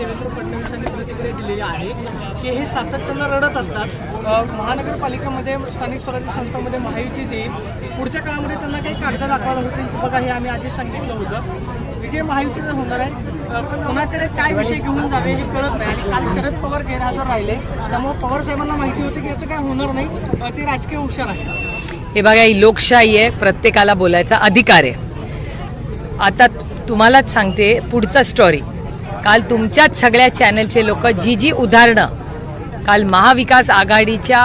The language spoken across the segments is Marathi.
देवेंद्र फडणवीसांनी प्रतिक्रिया दिलेली आहे की हे सातत्यानं रडत असतात. महानगरपालिकेमध्ये स्थानिक स्वराज्य संस्थांमध्ये महायुतीच येईल. पुढच्या काळामध्ये त्यांना काही कागद दाखवायला होतील. बघा हे आम्ही आधीच सांगितलं होतं. विजय महायुतीचा होणार आहे. कोणाकडे काय विषय घेऊन जावे हे कळत नाही. आणि काल शरद पवार गैरहजर राहिले. त्यामुळे पवार साहेबांना माहिती होती की याचं काय होणार नाही. ते राजकीय हुशार आहे हे बघा ही लोकशाही आहे. प्रत्येकाला बोलायचा अधिकार आहे. आता तुम्हालाच सांगते पुढचा स्टोरी काल तुमच्याच सगळ्या चॅनलचे लोक जी जी उदाहरणं. काल महाविकास आघाडीच्या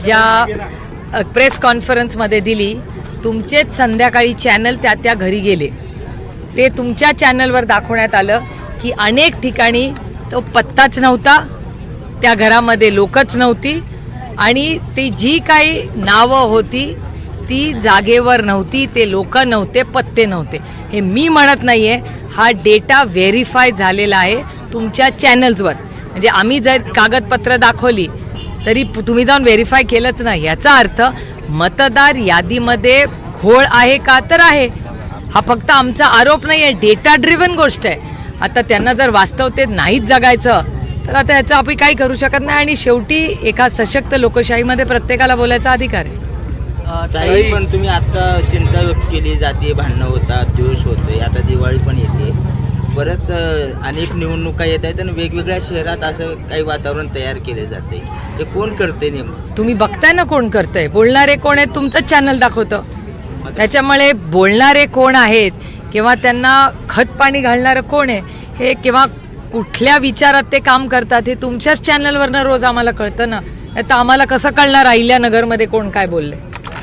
ज्या प्रेस कॉन्फरन्समध्ये दिली तुमचेच संध्याकाळी चॅनल त्या त्या घरी गेले. ते तुमच्या चॅनलवर दाखवण्यात आलं की अनेक ठिकाणी तो पत्ताच नव्हता त्या घरामध्ये लोकच नव्हती आणि ती जी काही नावं होती ती जागेवर नव्हती ते लोक नव्हते पत्ते नव्हते. हे मी म्हणत नाही आहे हा डेटा व्हेरीफाय झालेला आहे तुमच्या चॅनल्सवर. म्हणजे आम्ही जर कागदपत्र दाखवली तरी तुम्ही जाऊन व्हेरीफाय केलंच नाही. याचा अर्थ मतदार यादीमध्ये घोळ आहे का तर आहे. हा फक्त आमचा आरोप नाही आहे डेटा ड्रिव्हन गोष्ट आहे. आता त्यांना जर वास्तवतेत नाहीच जगायचं तर आता ह्याचं आपण काही करू शकत नाही. आणि शेवटी एका सशक्त लोकशाहीमध्ये प्रत्येकाला बोलायचा अधिकार आहे. ताई पण तुम्ही आता चिंता व्यक्त केली जाते भांडणं होतात दिवस होते आता दिवाळी पण येते. परत अनेक निवडणुका येत आहेत आणि वेगवेगळ्या शहरात असं काही वातावरण तयार केले जाते ते कोण करते नेमकं? तुम्ही बघताय ना कोण करतंय? बोलणारे कोण आहेत? तुमचंच चॅनल दाखवतं. त्याच्यामुळे बोलणारे कोण आहेत किंवा त्यांना खत पाणी घालणारं कोण आहे हे किंवा कुठल्या विचारात ते काम करतात हे तुमच्याच चॅनलवरनं रोज आम्हाला कळतं ना. नाही तर आम्हाला कसं कळणार? अहिल्यानगरमध्ये कोण काय बोलले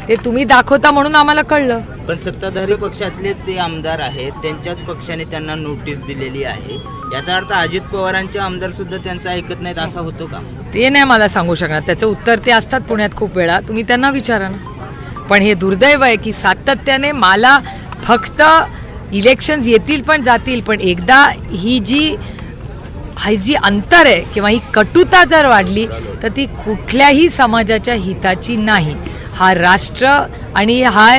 ते तुम्ही दाखवता म्हणून आम्हाला कळलं. पण सत्ताधारी पक्षातलेच ते आमदार आहेत त्यांच्याच पक्षाने त्यांना नोटीस दिलेली आहे. याचा अर्थ अजित पवारांचे आमदार सुद्धा त्यांचं ऐकत नाहीत असा होतो का? ते नाही मला सांगू शकणार. त्याचं उत्तर ते असतात पुण्यात खूप वेळा. तुम्ही त्यांना विचारा ना. पण हे दुर्दैव आहे की सातत्याने मला फक्त इलेक्शन्स येतील पण जातील पण एकदा ही जी ही जी अंतर आहे किंवा ही कटुता जर वाढली तर ती कुठल्याही समाजाच्या हिताची नाही. हा राष्ट्र आणि हा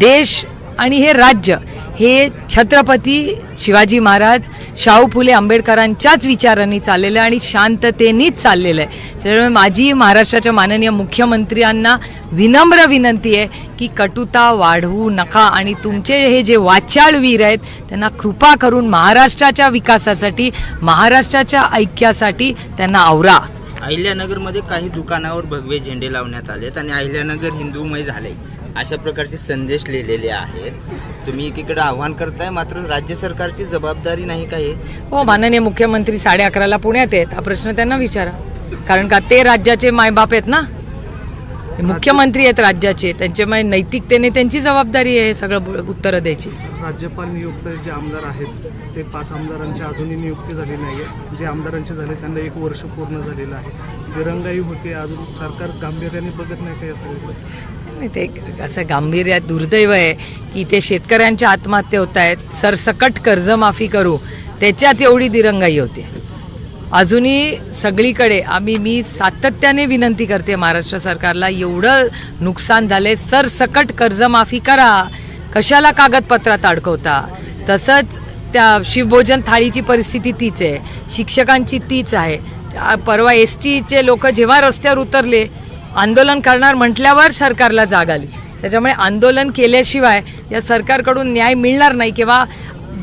देश आणि हे राज्य हे छत्रपती शिवाजी महाराज शाहू फुले आंबेडकरांच्याच विचारांनी चाललेलं आहे आणि शांततेनीच चाललेलं आहे. त्यामुळे माझी महाराष्ट्राच्या माननीय मुख्यमंत्र्यांना विनम्र विनंती आहे की कटुता वाढवू नका आणि तुमचे हे जे वाचाळवीर आहेत त्यांना कृपा करून महाराष्ट्राच्या विकासासाठी महाराष्ट्राच्या ऐक्यासाठी त्यांना आवरा. अहिल्यानगरमध्ये काही दुकानावर भगवे झेंडे लावण्यात आलेत आणि अहिल्यानगर हिंदूमय झाले अशा प्रकारचे संदेश लिहिलेले आहेत. तुम्ही एकीकडे आव्हान करताय मात्र राज्य सरकारची जबाबदारी नाही काही हो माननीय मुख्यमंत्री साडे अकराला पुण्यात आहेत. हा प्रश्न त्यांना विचारा. कारण का ते राज्याचे मायबाप आहेत ना? मुख्यमंत्री आहेत राज्याचे त्यांच्या मा- नैतिकतेने त्यांची जबाबदारी आहे हे सगळं उत्तरं द्यायची. राज्यपाल नियुक्त जे आमदार आहेत ते पाच आमदारांची अजूनही नियुक्ती झाली नाही आहे जे आमदारांचे झाले त्यांना एक वर्ष पूर्ण झालेलं आहे. दिरंगाई होते अजून सरकार गांभीर्याने बघत नाही का या सगळ्याकडे नाही ते असं गांभीर्यात दुर्दैव आहे की ते शेतकऱ्यांच्या आत्महत्या होत आहेत. सरसकट कर्जमाफी करू त्याच्यात एवढी दिरंगाई होते. अजूनही सगळीकडे आम्ही मी सातत्याने विनंती करते महाराष्ट्र सरकारला एवढं नुकसान झालंय सरसकट कर्जमाफी करा. कशाला कागदपत्रात अडकवता? तसंच त्या शिवभोजन थाळीची परिस्थिती तीच आहे. शिक्षकांची तीच आहे. परवा एस टीचे लोक जेव्हा रस्त्यावर उतरले आंदोलन करणार म्हटल्यावर सरकारला जाग आली. त्याच्यामुळे आंदोलन केल्याशिवाय या सरकारकडून न्याय मिळणार नाही किंवा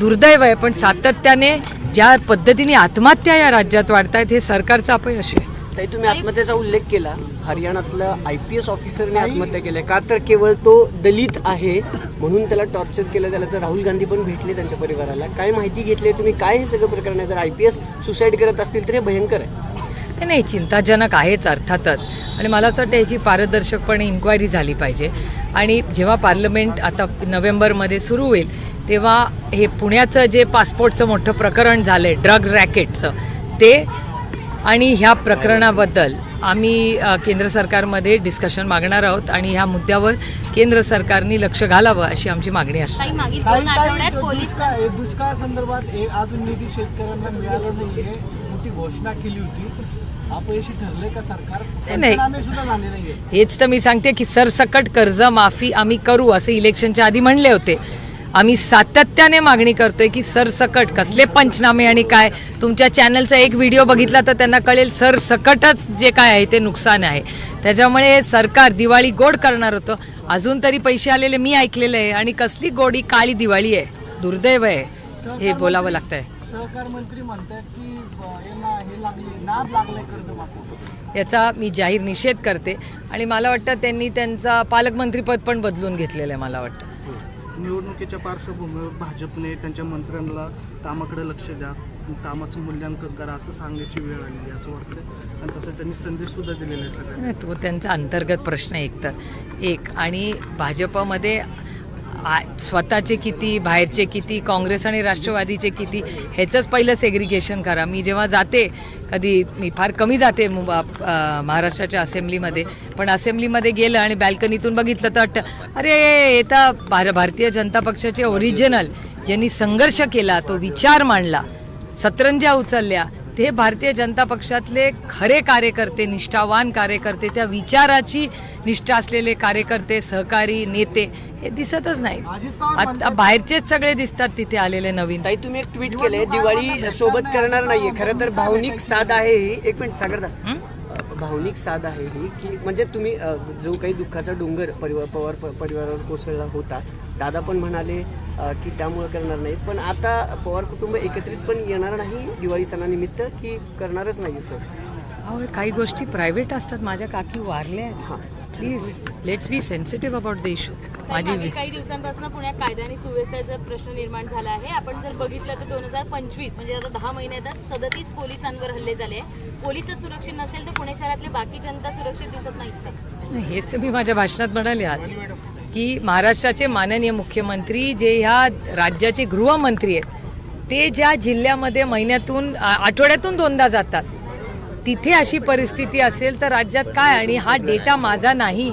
दुर्दैव आहे पण सातत्याने ज्या पद्धतीने आत्महत्या या राज्यात वाढत आहेत हे सरकारचं अपयश आहे. ताई तुम्ही आत्महत्येचा उल्लेख केला. हरियाणातलं आय पी एस ऑफिसरने आत्महत्या केली का तर केवळ तो दलित आहे म्हणून त्याला टॉर्चर केलं त्याला राहुल गांधी पण भेटले त्यांच्या परिवाराला. काय माहिती घेतली तुम्ही? काय हे सगळं प्रकरण आहे? जर आय पी एस सुसाईड करत असतील तर हे भयंकर आहे. नाही, नाही चिंताजनक आहेच अर्थातच. आणि मला असं वाटतं याची पारदर्शकपणे इन्क्वायरी झाली पाहिजे. आणि जेव्हा पार्लमेंट आता नोव्हेंबरमध्ये सुरू होईल तेव्हा हे पुण्याचं जे पासपोर्टचं मोठं प्रकरण झालं आहे ड्रग रॅकेटचं ते आणि ह्या प्रकरणाबद्दल आम्ही केंद्र सरकारमध्ये डिस्कशन मागणार आहोत आणि ह्या मुद्द्यावर केंद्र सरकारने लक्ष घालावं अशी आमची मागणी असते दुष्काळ संदर्भात एक अजून निधी शेतकऱ्यांना मिळाला नाहीये मोठी घोषणा केली होती. अपयशी ठरले का सरकार? नाही. पंचनामे सुद्धा झाले नाहीये हेच तर मी सांगते की सरसकट कर्ज माफी आम्ही करू असं इलेक्शनच्या आधी म्हणले होते. आम्ही सातत्याने मागणी करतोय की सरसकट कसले पंचनामे आणि काय? तुमच्या चॅनलचा एक व्हिडिओ बघितला तर त्यांना कळेल सरसकटच जे काय आहे ते नुकसान आहे. त्याच्यामुळे हे सरकार दिवाळी गोड करणार होतं. अजून तरी पैसे आलेले मी ऐकलेले आहे. आणि कसली गोडी काळी दिवाळी आहे? दुर्दैव आहे. हे बोलावं लागतंय. सहकार मंत्री म्हणतात की याचा मी जाहीर निषेध करते. आणि मला वाटतं त्यांनी त्यांचा पालकमंत्रीपद पण बदलून घेतलेलं आहे मला वाटतं. निवडणुकीच्या पार्श्वभूमीवर भाजपने त्यांच्या मंत्र्यांना कामाकडे लक्ष द्या कामाचं मूल्यांकन करा असं सांगण्याची वेळ आली असं वाटतं आणि तसं त्यांनी संदेश सुद्धा दिलेला आहे सगळ्यांना. तो त्यांचा अंतर्गत प्रश्न आहे एक तर एक आणि भाजपमध्ये स्वतःचे किती बाहेरचे किती काँग्रेस आणि राष्ट्रवादीचे किती ह्याचंच पहिलं सेग्रिगेशन करा. मी जेव्हा जाते कधी मी फार कमी जाते महाराष्ट्राच्या असेंब्लीमध्ये पण असेंब्लीमध्ये गेलं आणि बॅल्कनीतून बघितलं तर वाटतं अरे येता भार भारतीय जनता पक्षाचे ओरिजिनल ज्यांनी संघर्ष केला तो विचार मांडला. सतरंज्या उचलल्या. ते भारतीय जनता पक्षातले खरे कार्यकर्ते निष्ठावान कार्यकर्ते त्या विचाराची निष्ठा असलेले कार्यकर्ते सहकारी नेते हे दिसतच नाहीत. आता बाहेरचेच सगळे दिसतात तिथे आलेले नवीन. ताई तुम्ही एक ट्विट केलंय दिवाळी सोबत करणार नाहीये. खरं तर भावनिक साध आहे ही. एक मिनिट सागरदा? भावनिक साध आहे ही की म्हणजे तुम्ही जो काही दुःखाचा डोंगर परिवार पवार परिवारावर कोसळला होता दादा पण म्हणाले की त्यामुळे करणार नाहीत. पण आता पवार कुटुंब एकत्रित पण येणार नाही दिवाळी सणानिमित्त की करणारच नाही सर अहो हे काही गोष्टी प्रायव्हेट असतात. माझ्या काकी वारल्या आहेत. हां. Please let's be sensitive about the issue माझी काही दिवसांपासून पुण्यात कायदा आणि सुव्यवस्थेचा प्रश्न निर्माण झाला आहे आपण जर बघितलं तर दोन हजार पंचवीस म्हणजे आता दहा महिन्यात सदतीस पोलिसांवर हल्ले झाले पोलीसच सुरक्षित नसेल तर पुणे शहरातली बाकी जनता सुरक्षित दिसत नाहीच आहे हेच तर मी माझ्या भाषणात म्हणाले आज. की महाराष्ट्राचे माननीय मुख्यमंत्री जे ह्या राज्याचे गृहमंत्री आहेत ते ज्या जिल्ह्यामध्ये महिन्यातून आठवड्यातून दोनदा जातात तिथे अशी परिस्थिती असेल तर राज्यात काय? आणि हा डेटा माझा नाही.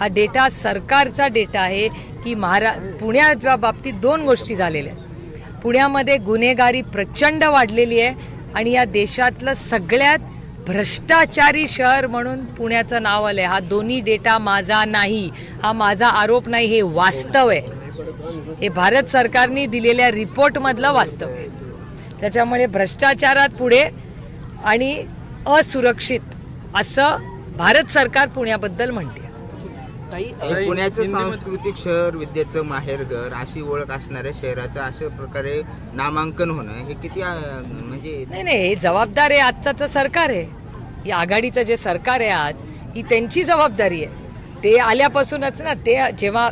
हा डेटा सरकारचा डेटा आहे की महारा पुण्याच्या बाबतीत दोन गोष्टी झालेल्या आहेत. पुण्यामध्ये गुन्हेगारी प्रचंड वाढलेली आहे आणि या देशातलं सगळ्यात भ्रष्टाचारी शहर म्हणून पुण्याचं नाव आलंय. हा दोन्ही डेटा माझा नाही. हा माझा आरोप नाही हे वास्तव आहे. हे भारत सरकारने दिलेल्या रिपोर्टमधलं वास्तव आहे. त्याच्यामुळे भ्रष्टाचारात पुढे आणि असुरक्षित असं भारत सरकार पुण्याबद्दल म्हणते. ताई. पुण्याचं सांस्कृतिक शहर विद्येचं माहेरघर अशी ओळख असणाऱ्या शहराचं अशा प्रकारे नामांकन होणं हे किती म्हणजे नाही नाही हे जबाबदार आहे आजचाचं सरकार आहे. ही आघाडीचं जे सरकार आहे आज ही त्यांची जबाबदारी आहे. ते आल्यापासूनच ना ते जेव्हा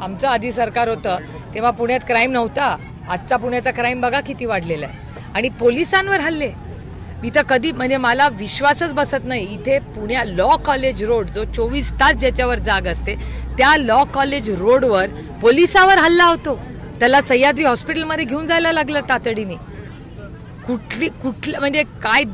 आमचं आधी सरकार होतं तेव्हा पुण्यात क्राईम नव्हता. आजचा पुण्याचा क्राईम बघा किती वाढलेला आहे. आणि पोलिसांवर हल्ले. मी तर कधी म्हणजे मला विश्वासच बसत नाही. इथे पुण्या लॉ कॉलेज रोड जो चोवीस तास ज्याच्यावर जाग असते त्या लॉ कॉलेज रोडवर पोलिसावर हल्ला होतो. त्याला सह्याद्री हॉस्पिटलमध्ये घेऊन जायला लागलं तातडीने. कुठली कुठली म्हणजे काय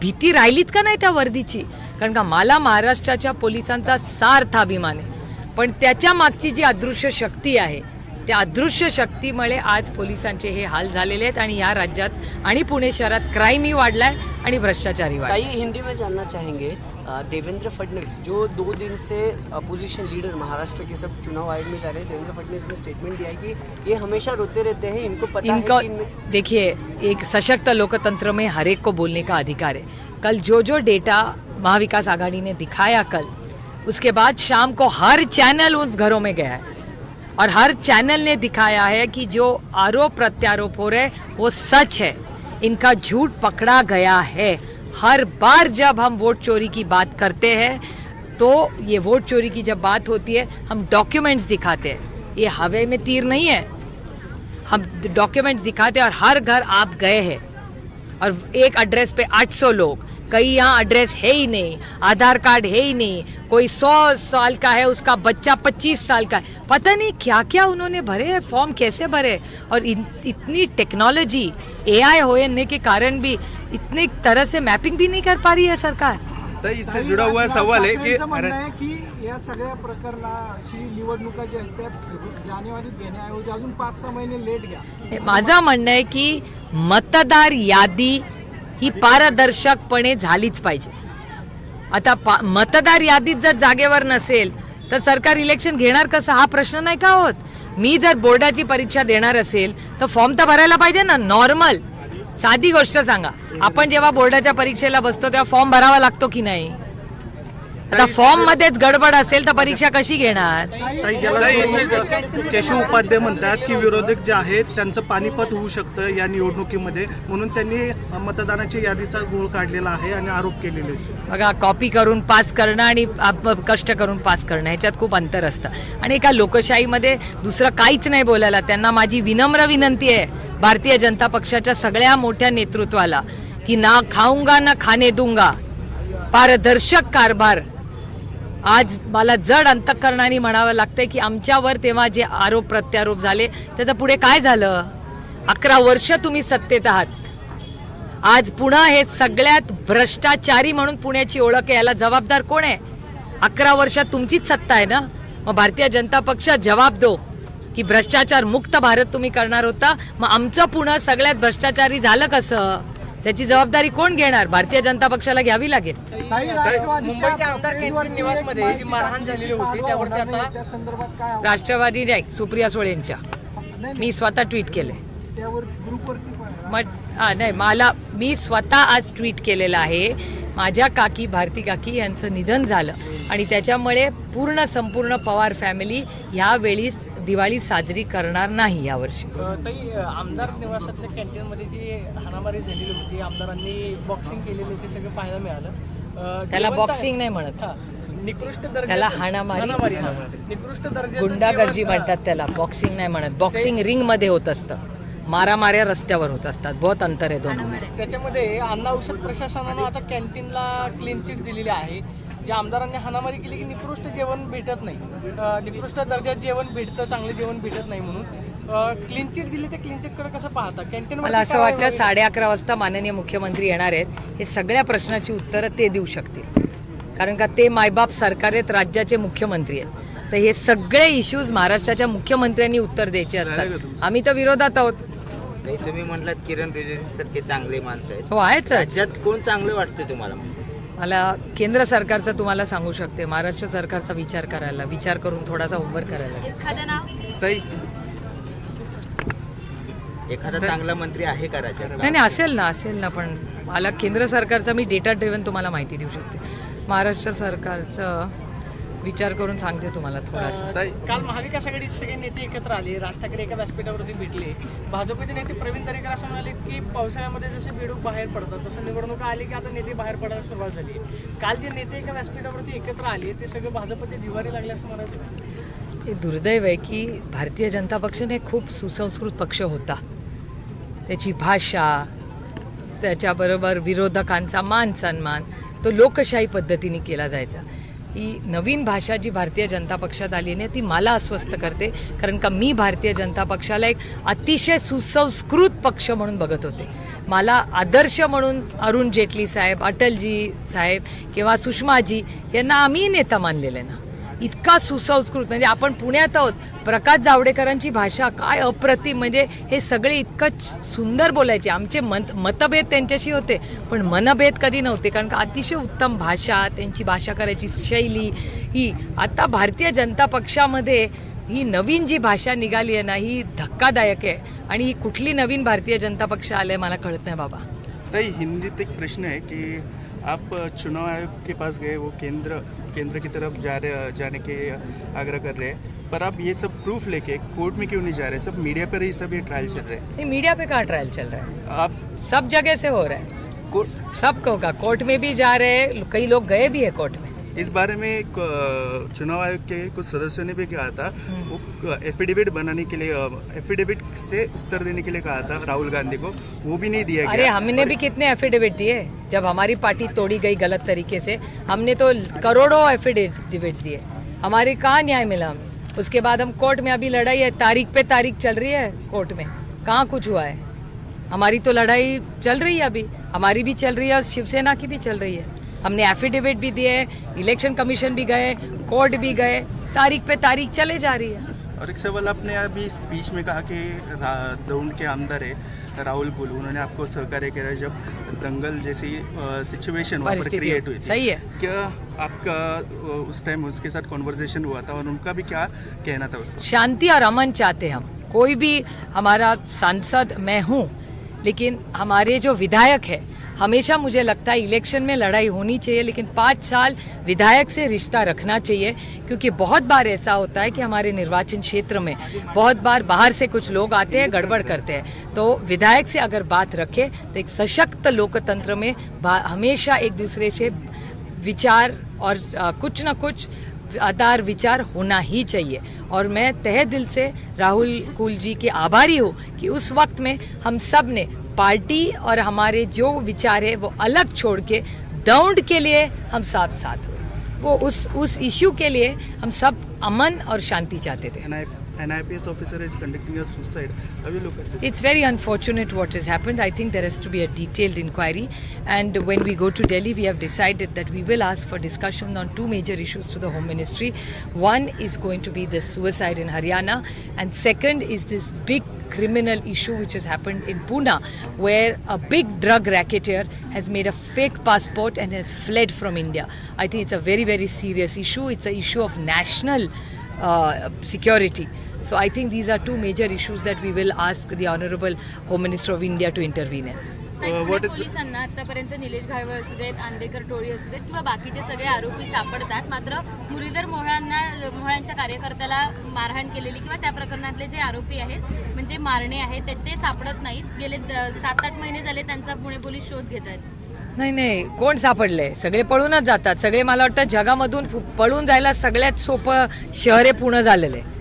भीती राहिलीच का नाही त्या वर्दीची? कारण का मला महाराष्ट्राच्या पोलिसांचा सार्थ अभिमान आहे. पण त्याच्या मागची जी अदृश्य शक्ती आहे त्या अदृश्य शक्तीमुळे आज पोलिसांचे हे हाल झालेले आहेत आणि या राज्यात आणि पुणे शहरात क्राईमही वाढलाय आणि भ्रष्टाचारही वाढलाय. ताई हिंदी में जानना चाहेंगे देवेंद्र फडणवीस जो दो दिन से अपोजिशन लीडर महाराष्ट्र के सब चुनाव आयोग में जा रहे हैं देवेंद्र फडणवीस ने स्टेटमेंट दिया है कि ये हमेशा रोते रहते हैं इनको पता इनको है इनमें देखिए एक सशक्त लोकतंत्र में हर एक को बोलने का अधिकार है। कल जो जो डेटा महाविकास आघाड़ी ने दिखाया कल उसके बाद शाम को हर चैनल उस घरों में गया है। और हर चैनल ने दिखाया है कि जो आरोप प्रत्यारोप हो रहे वो सच है। इनका झूठ पकड़ा गया है। हर बार जब हम वोट चोरी की बात करते हैं तो ये वोट चोरी की जब बात होती है, हम डॉक्यूमेंट्स दिखाते हैं। ये हवे में तीर नहीं है। हम डॉक्यूमेंट्स दिखाते हैं और हर घर आप गए हैं। और एक एड्रेस पे 800 लोग। कई यहाँ एड्रेस है ही नहीं आधार कार्ड है ही नहीं कोई सौ साल का है उसका बच्चा 25 साल का है। पता नहीं क्या क्या उन्होंने भरे हैं फॉर्म कैसे भरे और इन, इतनी टेक्नोलॉजी एआई होने के कारण भी इतने तरह से मैपिंग भी नहीं कर पा रही है सरकार। तर इससे जुड़ा हुआ सवाल है कि म्हणणं की या सगळ्या प्रकरणाची निवडणुका ज्या आहेत त्या जानेवारीत घेण्याऐवजी अजून पाच सहा महिने लेट घ्या. हे माझं म्हणणं आहे की मतदार यादी ही पारदर्शकपणे झालीच पाहिजे. आता पा मतदार यादीत जर जागेवर नसेल तर सरकार इलेक्शन घेणार कसं? हा प्रश्न नाही का होत? मी जर बोर्डाची परीक्षा देणार असेल तर फॉर्म तर भरायला पाहिजे ना? नॉर्मल साधी गोष्ट सांगा. आपण जेव्हा बोर्डाच्या परीक्षेला बसतो तेव्हा फॉर्म भरावा लागतो की नाही? आता फॉर्म मध्येच गडबड असेल तर परीक्षा कशी घेणार? केशव उपाध्याय म्हणतात की विरोधक जे आहेत त्यांचं पानिपत होऊ शकतं या निवडणुकीमध्ये. म्हणून त्यांनी मतदानाच्या यादीचा गोळ काढलेला आहे आणि आरोप केलेले. बघा कॉपी करून पास करणं आणि आप- कष्ट करून पास करणं ह्याच्यात खूप अंतर असतं. आणि एका लोकशाहीमध्ये दुसरं काहीच नाही बोलायला. त्यांना माझी विनम्र विनंती आहे भारतीय जनता पक्षाच्या सगळ्या मोठ्या नेतृत्वाला की ना खाऊंगा ना खाणे दूंगा. पारदर्शक कारभार आज मला जड अंतकरणाने म्हणावं लागतंय की आमच्यावर तेव्हा जे आरोप प्रत्यारोप झाले त्याचं पुढे काय झालं? अकरा वर्ष तुम्ही सत्तेत आहात. आज पुणे हे सगळ्यात भ्रष्टाचारी म्हणून पुण्याची ओळख आहे याला जबाबदार कोण आहे? अकरा वर्षात तुमचीच सत्ता आहे ना? मग भारतीय जनता पक्ष जबाब दो की भ्रष्टाचार मुक्त भारत तुम्ही करणार होता. मग आमचं पुणे सगळ्यात भ्रष्टाचारी झालं कसं? त्याची जबाबदारी कोण घेणार? भारतीय जनता पक्षाला घ्यावी लागेल. मुंबईच्या आमदार कॅन्टीन निवासमध्ये जी मारहाण झालेली होती त्यावरती आता राष्ट्रवादी नाही सुप्रिया सुळेंच्या मी स्वतः ट्विट केले मग हा नाही मला मी स्वतः आज ट्विट केलेलं आहे. माझ्या काकी भारती काकी यांचं निधन झालं. आणि त्याच्यामुळे पूर्ण संपूर्ण पवार फॅमिली ह्यावेळी दिवाळी साजरी करणार नाही यावर्षी. ताई आमदार निवासातल्या कॅन्टीनमध्ये जी हाणामारी झालेली होती आमदारांनी बॉक्सिंग केलेली ते सगळं पाहायला मिळालं. त्याला बॉक्सिंग नाही म्हणत. निकृष्ट त्याला हाणामारी-. निकृष्ट गुंडागर्जी म्हणतात त्याला. बॉक्सिंग नाही म्हणत. बॉक्सिंग रिंगमध्ये होत असतं. मारामाऱ्या रस्त्यावर होत असतात. बहुत अंतर आहे दोन्ही अ, त्याच्यामध्ये अन्न औषध प्रशासनानं आता कॅन्टीनला क्लीन चिट दिलेली आहे. ज्या आमदारांनी हाणामारी केली की निकृष्ट जेवण भेटत नाही. निकृष्ट दर्जात जेवण भेटतं चांगलं जेवण भेटत नाही म्हणून. क्लीन चिट दिली त्या क्लीन चिटकडे कसं पाहता? कॅन्टीन मला असं वाटतं साडे अकरा वाजता माननीय मुख्यमंत्री येणार आहेत. हे सगळ्या प्रश्नाची उत्तरं ते देऊ शकतील. कारण का ते मायबाप सरकार आहेत राज्याचे मुख्यमंत्री आहेत. तर हे सगळे इश्यूज महाराष्ट्राच्या मुख्यमंत्र्यांनी उत्तर द्यायचे असतात. आम्ही तर विरोधात आहोत. तुम्ही म्हटलात किरण रिजिजू सारखे चांगले माणसं आहेत. हो आहेच राज्यात कोण चांगलं वाटतं तुम्हाला? मला केंद्र सरकारचं तुम्हाला सांगू शकते महाराष्ट्र सरकारचा विचार करायला विचार करून थोडासा होमवर्क करायला. एखादं नाव? ताई. एखादा चांगला मंत्री आहे का राज्यात? नाही नाही असेल ना असेल ना पण मला केंद्र सरकारचा मी डेटा ड्रिव्हन तुम्हाला माहिती देऊ शकते. महाराष्ट्र सरकारचं विचार करून सांगते तुम्हाला थोडासा. काल महाविकास आघाडीचे सगळे नेते एकत्र आले. राज ठाकरे एका व्यासपीठावरती भेटले. भाजपचे नेते प्रवीण दरेकर असं म्हणाले की पावसाळ्यामध्ये जसे बेडूक बाहेर पडतात तसं निवडणुका आली की आता नेते बाहेर पडायला सुरुवात झाली. काल जे नेते एका व्यासपीठावरती एकत्र आले ते सगळे भाजपचे जिवारी लागले असं म्हणायचं. हे दुर्दैव आहे की भारतीय जनता पक्षाने खूप सुसंस्कृत पक्ष होता. त्याची भाषा त्याच्याबरोबर विरोधकांचा मान सन्मान तो लोकशाही पद्धतीने केला जायचा. ही नवीन भाषा जी भारतीय जनता पक्षात आली आहे ती मला अस्वस्थ करते. कारण का मी भारतीय जनता पक्षाला एक अतिशय सुसंस्कृत पक्ष म्हणून बघत होते. मला आदर्श म्हणून अरुण जेटली साहेब अटलजी साहेब किंवा सुषमाजी यांना आम्ही नेता मानलेले ना. इतका सुसंस्कृत म्हणजे आपण पुण्यात आहोत प्रकाश जावडेकरांची भाषा काय अप्रतिम म्हणजे हे सगळे इतकं सुंदर बोलायचे. आमचे मत मतभेद त्यांच्याशी होते पण मनभेद कधी नव्हते कारण का अतिशय उत्तम भाषा त्यांची भाषा करायची शैली ही. आता भारतीय जनता पक्षामध्ये ही नवीन जी भाषा निघाली आहे ना ही धक्कादायक आहे. आणि ही कुठली नवीन भारतीय जनता पक्ष आलं आहे मला कळत नाही बाबा. तर हिंदीत एक प्रश्न आहे की आप चुनाव आयोग के पास गए वो केंद्र केंद्र की तरफ़ जा रहे जाने के आग्रह कर रहे हैं। पर आप ये सब प्रूफ लेके कोर्ट में क्यों नहीं जा रहे? सब मीडिया पर ही सब ये ट्रायल चल रहे हैं। मीडिया पे कहाँ ट्रायल चल रहा है? आप सब जगह से हो रहा है। सब सबको का कोर्ट में भी जा रहे हैं कई लोग गए भी है कोर्ट में। इस बारे में चुनाव आयोग के कुछ सदस्यों ने भी कहा था। वो एफिडेविट बनाने के लिए एफिडेविट से उत्तर देने के लिए कहा था राहुल गांधी को। वो भी नहीं दिया अरे गया। हमने भी कितने एफिडेविट दिए? जब हमारी पार्टी तोड़ी गई गलत तरीके से हमने तो करोड़ों एफिडेविट दिए। हमारे कहाँ न्याय मिला हमें? उसके बाद हम कोर्ट में अभी लड़ाई है तारीख पे तारीख चल रही है कोर्ट में। कहाँ कुछ हुआ है? हमारी तो लड़ाई चल रही है अभी। हमारी भी चल रही है और शिवसेना की भी चल रही है। हमने एफिडेविट भी दिए इलेक्शन कमीशन भी गए कोर्ट भी गए तारीख पे तारीख चले जा रही है। और एक सवाल आपने अभी स्पीच में कहा कि दौंड के आमदार है राहुल कुल उन्होंने आपको सहकार्य किया जब दंगल जैसी सिचुएशन वहाँ पर क्रिएट हुई सही है। क्या आपका उस टाइम उसके साथ कॉन्वर्जेशन हुआ था और उनका भी क्या कहना था उसमें शांति और अमन चाहते हम। कोई भी हमारा सांसद मैं हूँ लेकिन हमारे जो विधायक है हमेशा मुझे लगता है इलेक्शन में लड़ाई होनी चाहिए, लेकिन पाँच साल विधायक से रिश्ता रखना चाहिए, क्योंकि बहुत बार ऐसा होता है कि हमारे निर्वाचन क्षेत्र में बहुत बार बाहर से कुछ लोग आते हैं, गड़बड़ करते हैं। तो विधायक से अगर बात रखे तो एक सशक्त लोकतंत्र में हमेशा एक दूसरे से विचार और कुछ ना कुछ आधार विचार होना ही चाहिए। और मैं तहे दिल से राहुल कुल जी के आभारी हूँ कि उस वक्त में हम सबने पार्टी और हमारे जो विचार है वो अलग छोड़ के, दौड़ के लिए हम साथ साथ हुए। वो उस उस इश्यू के लिए हम सब अमन और शांति चाहते थे। An IPS officer is conducting a suicide. How you look at this? It's very unfortunate what has happened. I think there has to be a detailed inquiry. And when we go to Delhi, we have decided that we will ask for discussion on two major issues to the Home Ministry. One is going to be the suicide in Haryana, and second is this big criminal issue which has happened in Pune, where a big drug racketeer has made a fake passport and has fled from India. I think it's a very, very serious issue. It's an issue of national uh, security. So I think these are two major issues that we will ask the Honorable Home Minister of India to intervene in. ताई, Uh, पुणे what is- पोलिसांना आतापर्यंत निलेश घायवळ असू देत आंदेकर टोळी असू देत किंवा बाकीचे सगळे आरोपी सापडतात. मात्र मुरलीधर मोहळांना मोहळांच्या कार्यकर्त्याला मारहाण केलेली किंवा त्या प्रकरणातले जे आरोपी आहेत म्हणजे मारणे आहेत ते- ते सापडत नाहीत. गेले सात आठ महिने झाले त्यांचा पुणे पोलीस शोध घेत आहेत. नाही नाही. कोण सापडले? सगळे पळूनच जातात. सगळे मला वाटतं जगामधून फु- पळून जायला सगळ्यात सोपं शहर हे पुणं झालेलं आहे.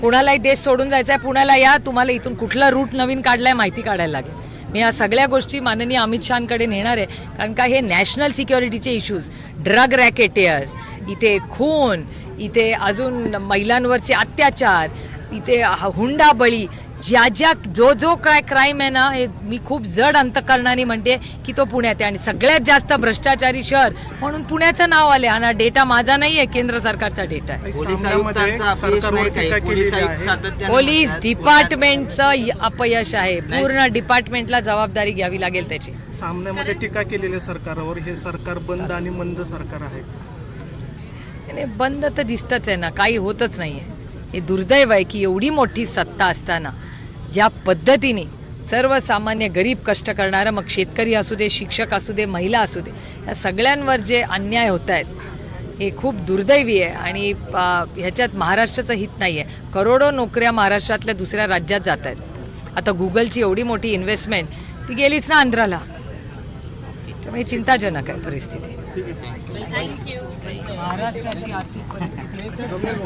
कुणालाही देश सोडून जायचं आहे पुण्याला या. तुम्हाला इथून कुठला रूट नवीन काढलाय माहिती काढायला लागेल. मी या सगळ्या गोष्टी माननीय अमित शहाकडे नेणार आहे कारण का हे नॅशनल सिक्युरिटीचे इश्यूज ड्रग रॅकेटियर्स इथे खून इथे अजून महिलांवरचे अत्याचार इथे हुंडा हुंडाबळी ज्या ज्या जो जो काय क्राईम आहे ना हे मी खूप जड अंतकरणाने म्हणते की तो पुण्यात आहे. आणि सगळ्यात जास्त भ्रष्टाचारी शहर म्हणून पुण्याचं नाव आले आणि हा डेटा माझा नाही आहे केंद्र सरकारचा डेटा आहे. पोलीस डिपार्टमेंटचं अपयश आहे. पूर्ण डिपार्टमेंटला जबाबदारी घ्यावी लागेल त्याची. सामन्यामध्ये टीका केलेली आहे सरकारवर. हे सरकार बंद आणि मंद सरकार आहे. बंद तर दिसतच आहे ना. काही होतच नाही आहे हे दुर्दैव आहे की एवढी मोठी सत्ता असताना ज्या पद्धतीने सर्वसामान्य गरीब कष्ट करणारं मग शेतकरी असू दे शिक्षक असू दे महिला असू दे या सगळ्यांवर जे अन्याय होत आहेत हे खूप दुर्दैवी आहे आणि ह्याच्यात महाराष्ट्राचं हित नाही आहे करोडो नोकऱ्या महाराष्ट्रातल्या दुसऱ्या राज्यात जात आहेत. आता गुगलची एवढी मोठी इन्व्हेस्टमेंट ती गेलीच ना आंध्राला. त्यामुळे चिंताजनक आहे परिस्थिती. महाराष्ट्राची आर्थिक परिस्थिती.